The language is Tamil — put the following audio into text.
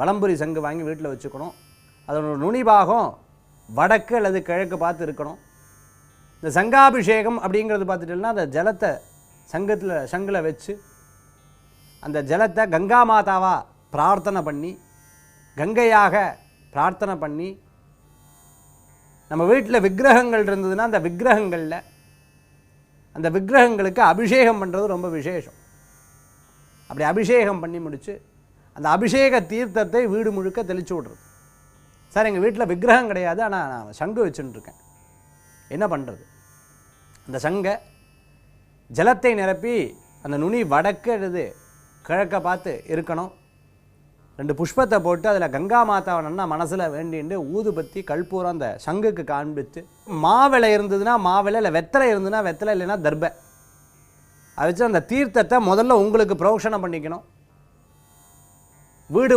வளம்புரி சங்கு வாங்கி வீட்டில் வச்சுக்கணும். அதனோட நுனிபாகம் வடக்கு அல்லது கிழக்கு பார்த்து இருக்கணும். இந்த சங்காபிஷேகம் அப்படிங்கிறது பார்த்துட்டோம்னா அந்த ஜலத்தை சங்கத்தில் சங்கில் வச்சு அந்த ஜலத்தை கங்கா மாதாவாக பிரார்த்தனை பண்ணி கங்கையாக பிரார்த்தனை பண்ணி நம்ம வீட்டில் விக்கிரகங்கள் இருந்ததுன்னா அந்த விக்கிரகங்களில் அந்த விக்கிரகங்களுக்கு அபிஷேகம் பண்ணுறது ரொம்ப விசேஷம். அப்படி அபிஷேகம் பண்ணி முடித்து அந்த அபிஷேக தீர்த்தத்தை வீடு முழுக்க தெளிச்சு விட்றது. சார் எங்கள் வீட்டில் விக்கிரகம் கிடையாது. ஆனால் நான் சங்கு வச்சுட்டுருக்கேன் என்ன பண்ணுறது அந்த சங்கை ஜலத்தை நிரப்பி அந்த நுனி வடக்கு அல்லது கிழக்க பார்த்து இருக்கணும். ரெண்டு புஷ்பத்தை போட்டு அதில் கங்கா மாதாவை நன்னா மனசில் வேண்டிட்டு ஊதுபத்தி கல்பூரம் அந்த சங்குக்கு காண்பித்து மாவிளை இருந்ததுன்னா மாவிளை இல்லை வெத்தலை இருந்ததுன்னா வெத்தலை இல்லைன்னா தர்பை. அதை வச்சு அந்த தீர்த்தத்தை முதல்ல உங்களுக்கு புரோஷனம் பண்ணிக்கணும். வீடு